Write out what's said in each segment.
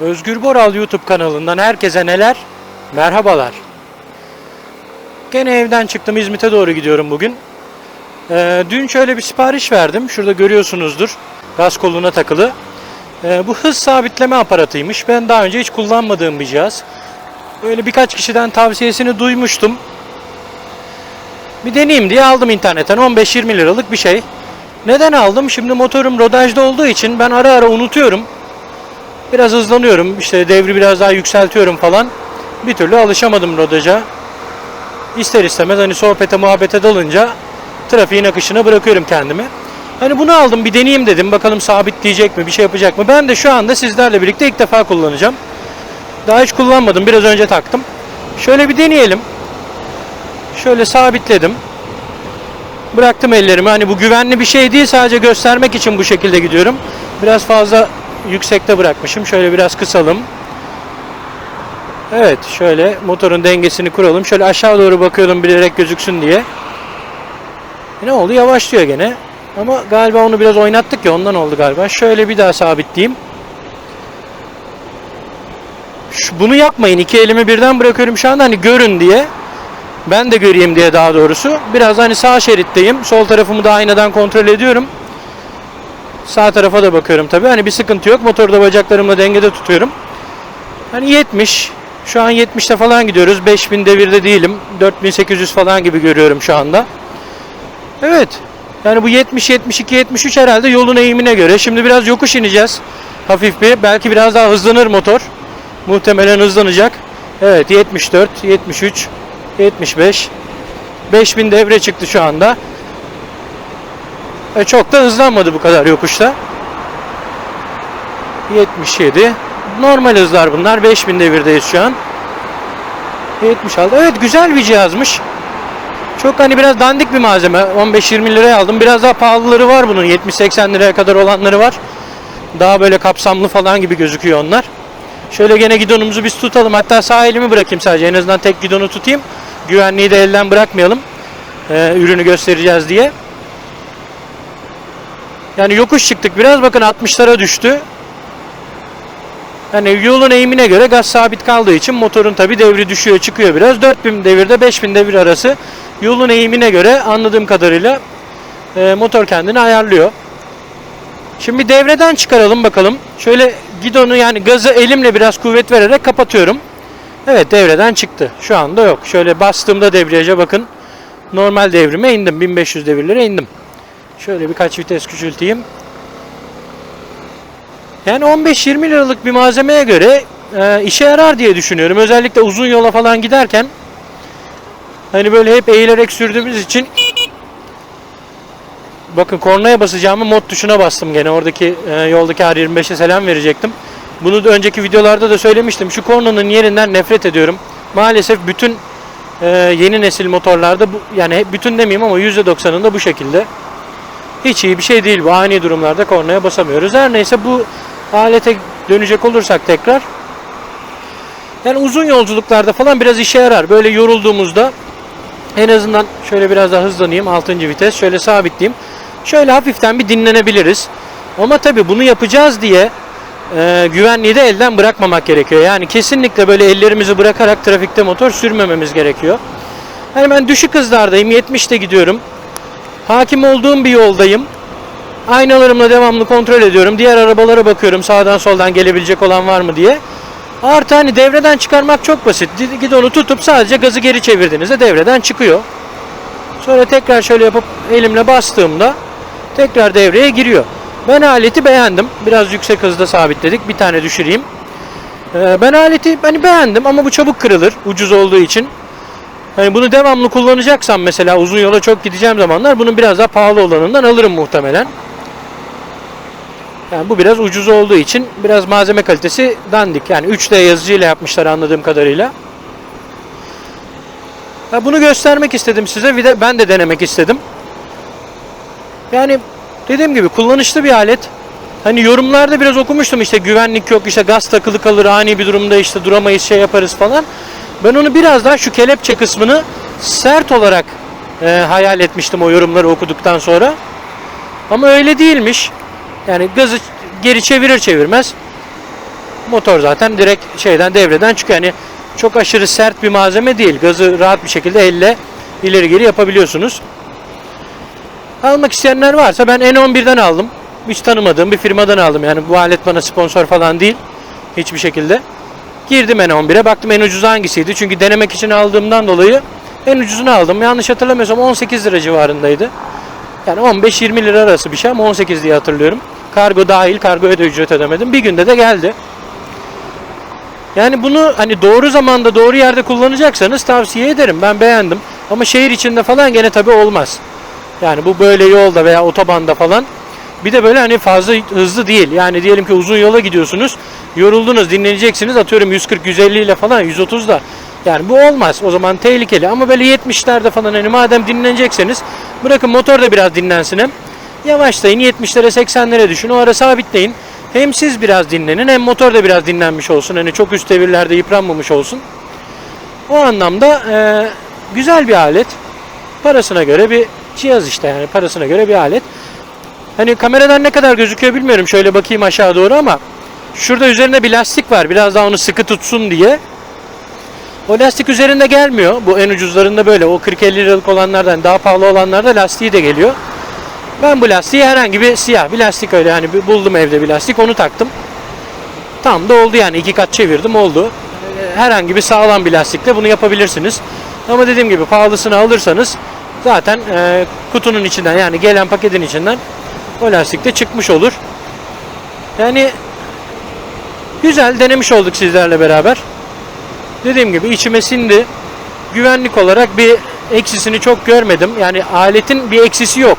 Özgür Boral YouTube kanalından herkese neler? Merhabalar. Gene evden çıktım İzmit'e doğru gidiyorum bugün. Ee, dün şöyle bir sipariş verdim. Şurada görüyorsunuzdur. Gaz koluna takılı. Ee, bu hız sabitleme aparatıymış. Ben daha önce hiç kullanmadığım bir cihaz. Böyle birkaç kişiden tavsiyesini duymuştum. Bir deneyeyim diye aldım internetten 15-20 liralık bir şey. Neden aldım? Şimdi motorum rodajda olduğu için ben ara ara unutuyorum. Biraz hızlanıyorum. İşte devri biraz daha yükseltiyorum falan. Bir türlü alışamadım rodaja. İster istemez hani sohbete muhabbete dalınca trafiğin akışına bırakıyorum kendimi. Hani bunu aldım bir deneyeyim dedim. Bakalım sabitleyecek mi, bir şey yapacak mı? Ben de şu anda sizlerle birlikte ilk defa kullanacağım. Daha hiç kullanmadım. Biraz önce taktım. Şöyle bir deneyelim. Şöyle sabitledim. Bıraktım ellerimi. Hani bu güvenli bir şey değil. Sadece göstermek için bu şekilde gidiyorum. Biraz fazla yüksekte bırakmışım. Şöyle biraz kısalım. Evet şöyle motorun dengesini kuralım. Şöyle aşağı doğru bakıyorum bilerek gözüksün diye. Ne oldu? Yavaşlıyor gene. Ama galiba onu biraz oynattık ya ondan oldu galiba. Şöyle bir daha sabitleyeyim. Şu, bunu yapmayın. İki elimi birden bırakıyorum şu anda hani görün diye. Ben de göreyim diye daha doğrusu. Biraz hani sağ şeritteyim. Sol tarafımı da aynadan kontrol ediyorum. Sağ tarafa da bakıyorum tabii. Hani bir sıkıntı yok. Motorda bacaklarımla dengede tutuyorum. Hani 70. Şu an 70'te falan gidiyoruz. 5000 devirde değilim. 4800 falan gibi görüyorum şu anda. Evet. Yani bu 70, 72, 73 herhalde yolun eğimine göre. Şimdi biraz yokuş ineceğiz. Hafif bir. Belki biraz daha hızlanır motor. Muhtemelen hızlanacak. Evet 74, 73, 75. 5000 devre çıktı şu anda. E çok da hızlanmadı bu kadar yokuşta. 77. Normal hızlar bunlar. 5000 devirdeyiz şu an. 76. Evet güzel bir cihazmış. Çok hani biraz dandik bir malzeme. 15-20 liraya aldım. Biraz daha pahalıları var bunun. 70-80 liraya kadar olanları var. Daha böyle kapsamlı falan gibi gözüküyor onlar. Şöyle gene gidonumuzu biz tutalım. Hatta sağ elimi bırakayım sadece. En azından tek gidonu tutayım. Güvenliği de elden bırakmayalım. Ee, ürünü göstereceğiz diye. Yani yokuş çıktık biraz. Bakın 60'lara düştü. Yani yolun eğimine göre gaz sabit kaldığı için motorun tabi devri düşüyor çıkıyor biraz. 4000 devirde 5000 devir arası yolun eğimine göre anladığım kadarıyla e, motor kendini ayarlıyor. Şimdi devreden çıkaralım bakalım. Şöyle gidonu yani gazı elimle biraz kuvvet vererek kapatıyorum. Evet devreden çıktı. Şu anda yok. Şöyle bastığımda debriyaja bakın. Normal devrime indim. 1500 devirlere indim. Şöyle birkaç vites küçülteyim. Yani 15-20 liralık bir malzemeye göre e, işe yarar diye düşünüyorum. Özellikle uzun yola falan giderken hani böyle hep eğilerek sürdüğümüz için bakın kornaya basacağımı mod tuşuna bastım gene. Oradaki e, yoldaki R25'e selam verecektim. Bunu da önceki videolarda da söylemiştim. Şu kornanın yerinden nefret ediyorum. Maalesef bütün e, yeni nesil motorlarda bu, yani bütün demeyeyim ama %90'ında bu şekilde. Hiç iyi bir şey değil bu. Ani durumlarda kornaya basamıyoruz. Her neyse bu alete dönecek olursak tekrar. Yani uzun yolculuklarda falan biraz işe yarar. Böyle yorulduğumuzda en azından şöyle biraz daha hızlanayım. 6. vites. Şöyle sabitleyeyim. Şöyle hafiften bir dinlenebiliriz. Ama tabi bunu yapacağız diye e, güvenliği de elden bırakmamak gerekiyor. Yani kesinlikle böyle ellerimizi bırakarak trafikte motor sürmememiz gerekiyor. Yani ben düşük hızlardayım. 70'te gidiyorum. Hakim olduğum bir yoldayım. Aynalarımla devamlı kontrol ediyorum. Diğer arabalara bakıyorum sağdan soldan gelebilecek olan var mı diye. Artı hani devreden çıkarmak çok basit. Gidonu tutup sadece gazı geri çevirdiğinizde devreden çıkıyor. Sonra tekrar şöyle yapıp elimle bastığımda tekrar devreye giriyor. Ben aleti beğendim. Biraz yüksek hızda sabitledik. Bir tane düşüreyim. Ee, ben aleti hani beğendim ama bu çabuk kırılır ucuz olduğu için. Hani bunu devamlı kullanacaksam mesela uzun yola çok gideceğim zamanlar bunun biraz daha pahalı olanından alırım muhtemelen. Yani bu biraz ucuz olduğu için biraz malzeme kalitesi dandik. Yani 3D yazıcıyla yapmışlar anladığım kadarıyla. Ya bunu göstermek istedim size. Bir de ben de denemek istedim. Yani dediğim gibi kullanışlı bir alet. Hani yorumlarda biraz okumuştum işte güvenlik yok işte gaz takılı kalır ani bir durumda işte duramayız şey yaparız falan. Ben onu biraz daha şu kelepçe kısmını sert olarak e, hayal etmiştim o yorumları okuduktan sonra. Ama öyle değilmiş. Yani gazı geri çevirir çevirmez Motor zaten direkt şeyden devreden çıkıyor. Yani çok aşırı sert bir malzeme değil. Gazı rahat bir şekilde elle ileri geri yapabiliyorsunuz. Almak isteyenler varsa ben N11'den aldım. Hiç tanımadığım bir firmadan aldım. Yani bu alet bana sponsor falan değil. Hiçbir şekilde. Girdim N11'e baktım en ucuz hangisiydi. Çünkü denemek için aldığımdan dolayı en ucuzunu aldım. Yanlış hatırlamıyorsam 18 lira civarındaydı. Yani 15-20 lira arası bir şey ama 18 diye hatırlıyorum. Kargo dahil, kargoya da ücret ödemedim. Bir günde de geldi. Yani bunu hani doğru zamanda doğru yerde kullanacaksanız tavsiye ederim. Ben beğendim. Ama şehir içinde falan gene tabi olmaz. Yani bu böyle yolda veya otobanda falan. Bir de böyle hani fazla hızlı değil. Yani diyelim ki uzun yola gidiyorsunuz. Yoruldunuz, dinleneceksiniz. Atıyorum 140-150 ile falan 130 da. Yani bu olmaz. O zaman tehlikeli. Ama böyle 70'lerde falan hani madem dinlenecekseniz bırakın motor da biraz dinlensin hem. Yavaşlayın 70'lere 80'lere düşün. O ara sabitleyin. Hem siz biraz dinlenin hem motor da biraz dinlenmiş olsun. Hani çok üst devirlerde yıpranmamış olsun. O anlamda e, güzel bir alet. Parasına göre bir cihaz işte yani parasına göre bir alet. Hani kameradan ne kadar gözüküyor bilmiyorum. Şöyle bakayım aşağı doğru ama şurada üzerinde bir lastik var. Biraz daha onu sıkı tutsun diye. O lastik üzerinde gelmiyor. Bu en ucuzlarında böyle. O 40-50 liralık olanlardan daha pahalı olanlarda lastiği de geliyor. Ben bu lastiği herhangi bir siyah bir lastik öyle bir buldum evde bir lastik onu taktım. Tam da oldu yani iki kat çevirdim oldu. Herhangi bir sağlam bir lastikle bunu yapabilirsiniz. Ama dediğim gibi pahalısını alırsanız zaten e, kutunun içinden yani gelen paketin içinden o lastik de çıkmış olur. Yani güzel denemiş olduk sizlerle beraber. Dediğim gibi içime sindi. Güvenlik olarak bir eksisini çok görmedim. Yani aletin bir eksisi yok.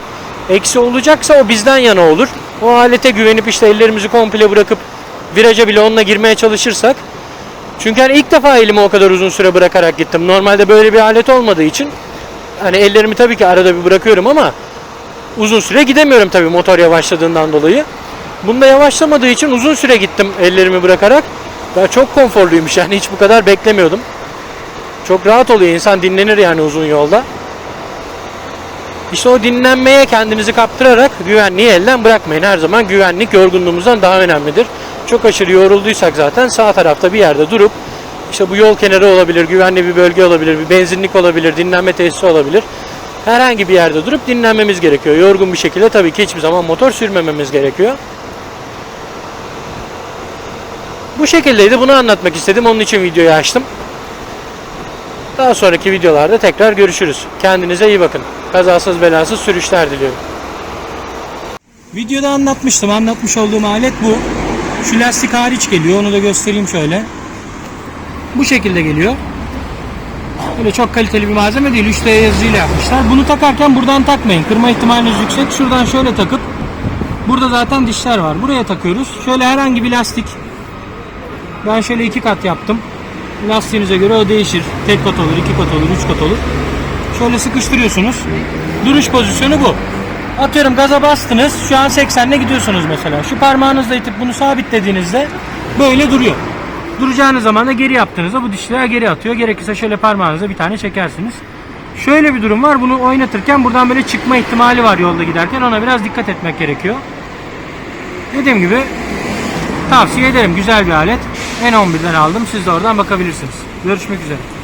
Eksi olacaksa o bizden yana olur. O alete güvenip işte ellerimizi komple bırakıp viraja bile onunla girmeye çalışırsak. Çünkü hani ilk defa elimi o kadar uzun süre bırakarak gittim. Normalde böyle bir alet olmadığı için hani ellerimi tabii ki arada bir bırakıyorum ama uzun süre gidemiyorum tabii motor yavaşladığından dolayı. Bunda yavaşlamadığı için uzun süre gittim ellerimi bırakarak. Ben çok konforluymuş yani hiç bu kadar beklemiyordum. Çok rahat oluyor insan dinlenir yani uzun yolda. İşte o dinlenmeye kendinizi kaptırarak güvenliği elden bırakmayın. Her zaman güvenlik yorgunluğumuzdan daha önemlidir. Çok aşırı yorulduysak zaten sağ tarafta bir yerde durup işte bu yol kenarı olabilir, güvenli bir bölge olabilir, bir benzinlik olabilir, dinlenme tesisi olabilir. Herhangi bir yerde durup dinlenmemiz gerekiyor. Yorgun bir şekilde tabii ki hiçbir zaman motor sürmememiz gerekiyor. Bu şekildeydi. Bunu anlatmak istedim. Onun için videoyu açtım. Daha sonraki videolarda tekrar görüşürüz. Kendinize iyi bakın. Kazasız belasız sürüşler diliyorum. Videoda anlatmıştım. Anlatmış olduğum alet bu. Şu lastik hariç geliyor. Onu da göstereyim şöyle. Bu şekilde geliyor. Böyle çok kaliteli bir malzeme değil. 3D yazıcıyla yapmışlar. Bunu takarken buradan takmayın. Kırma ihtimaliniz yüksek. Şuradan şöyle takıp burada zaten dişler var. Buraya takıyoruz. Şöyle herhangi bir lastik ben şöyle iki kat yaptım. Lastiğinize göre o değişir. Tek kat olur, iki kat olur, üç kat olur. Şöyle sıkıştırıyorsunuz. Duruş pozisyonu bu. Atıyorum gaza bastınız. Şu an 80'le gidiyorsunuz mesela. Şu parmağınızla itip bunu sabitlediğinizde böyle duruyor. Duracağınız zaman da geri yaptığınızda bu dişler geri atıyor. Gerekirse şöyle parmağınızla bir tane çekersiniz. Şöyle bir durum var. Bunu oynatırken buradan böyle çıkma ihtimali var yolda giderken. Ona biraz dikkat etmek gerekiyor. Dediğim gibi Tavsiye ederim. Güzel bir alet. N11'den aldım. Siz de oradan bakabilirsiniz. Görüşmek üzere.